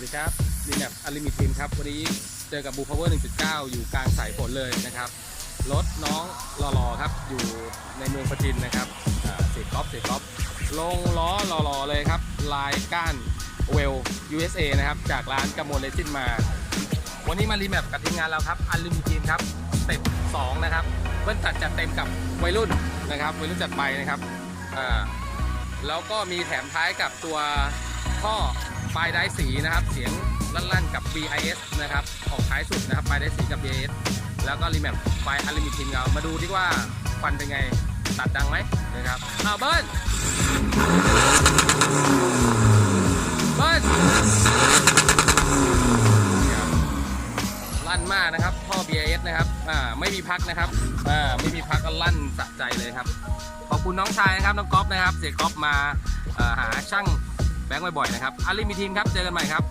วัสดีครับดีแมปอลิมิทีมครับ วันนี้เจอกับบูพาวเวอร์ 1.9 อยู่กลางสายฝนเลยนะครับ รถน้องรอๆครับ อยู่ในเมืองประจินนะครับเสียก๊อฟเสียก๊อฟลงล้อรอๆเลยครับ ลายก้านเวล USA นะครับ จากร้านกระมวลเลจินมา วันนี้มารีแมปกับทีมงานเราครับอลิมิทีมครับสเต็ป2นะครับ เบิ้ลตัดจัดเต็มกับวัยรุ่นนะครับ วัยรุ่นจัดไปนะครับ แล้วก็มีแถมท้ายกับตัวท่อ ปลายได้สีนะครับ เสียงลั่นๆกับ BIS นะครับออกท้ายสุดนะครับปลายได้สีกับ BIS แล้วก็รีแมปไฟอลิมิทินเรามาดูดีว่าควันเป็นไงตัดดังไหมนะครับเอาเบิ้ลเบิ้ลเนี่ยลั่นมากนะครับท่อ BIS นะครับอ่าไม่มีพักนะครับอ่าไม่มีพักก็ลั่นสะใจเลยครับขอบคุณน้องชายนะครับน้องก๊อฟนะครับ เสียก๊อฟมาหาช่าง แบงค์บ่อยๆนะครับอาริมีทีมครับ เจอกันใหม่ครับ